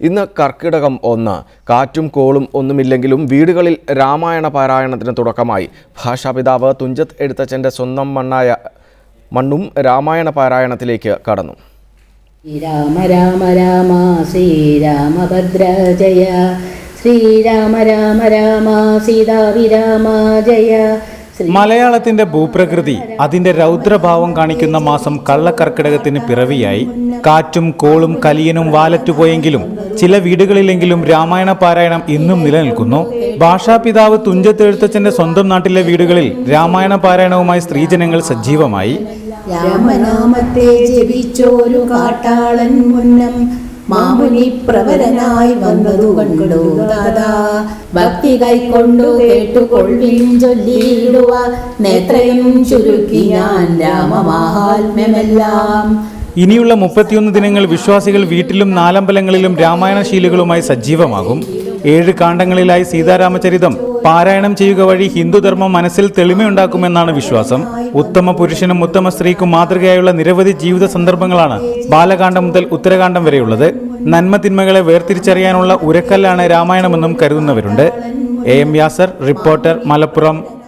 ഇന്ന് കർക്കിടകം ഒന്ന്. കാറ്റും കോളും ഒന്നുമില്ലെങ്കിലും വീടുകളിൽ രാമായണ പാരായണത്തിന് തുടക്കമായി. ഭാഷാപിതാവ് തുഞ്ചത്ത് എഴുത്തച്ഛന്റെ സ്വന്തം മണ്ണായ മണ്ണും രാമായണ പാരായണത്തിലേക്ക് കടന്നു. ശ്രീരാമ രാമ രാമ ശ്രീരാമഭദ്ര ജയ. ശ്രീരാമ രാമ രാമ സീതാവിരാമ ജയ. ശ്രീ മലയാളത്തിന്റെ ഭൂപ്രകൃതി അതിന്റെ രൗദ്രഭാവം കാണിക്കുന്ന മാസം കള്ളക്കർക്കിടകത്തിന് പിറവിയായി. കാറ്റും കോളും കലിയനും വാലറ്റുപോയെങ്കിലും ചില വീടുകളിലെങ്കിലും രാമായണ പാരായണം ഇന്നും നിലനിൽക്കുന്നു. ഭാഷാപിതാവ് തുഞ്ചത്തെഴുത്തച്ഛന്റെ സ്വന്തം നാട്ടിലെ വീടുകളിൽ രാമായണ പാരായണവുമായി സ്ത്രീജനങ്ങൾ സജീവമായി. രാമനാമത്തെ ജപിച്ചോരു കാട്ടാളൻ മുന്നം മാമുനി പ്രവരനായി വന്നതു കണ്ടു ദാദാ. ഭക്തി കൈക്കൊണ്ടു കേട്ടുകൊള്ളിൻ ചൊല്ലിയിടുക നേത്രയും ചുരുക്കി ഞാൻ രാമമാഹാത്മ്യമെല്ലാം. ഇനിയുള്ള മുപ്പത്തിയൊന്ന് ദിനങ്ങൾ വിശ്വാസികൾ വീട്ടിലും നാലമ്പലങ്ങളിലും രാമായണ ശീലുകളുമായി സജീവമാകും. ഏഴ് കാണ്ഡങ്ങളിലായി സീതാരാമചരിതം പാരായണം ചെയ്യുക വഴി ഹിന്ദുധർമ്മം മനസ്സിൽ തെളിമയുണ്ടാക്കുമെന്നാണ് വിശ്വാസം. ഉത്തമ പുരുഷനും ഉത്തമ സ്ത്രീക്കും മാതൃകയായുള്ള നിരവധി ജീവിത സന്ദർഭങ്ങളാണ് ബാലകാന്ഡം മുതൽ ഉത്തരകാന്ഡം വരെയുള്ളത്. നന്മ തിന്മകളെ വേർതിരിച്ചറിയാനുള്ള ഉരക്കല്ലാണ് രാമായണമെന്നും കരുതുന്നവരുണ്ട്. A M Yasar reporter Malappuram.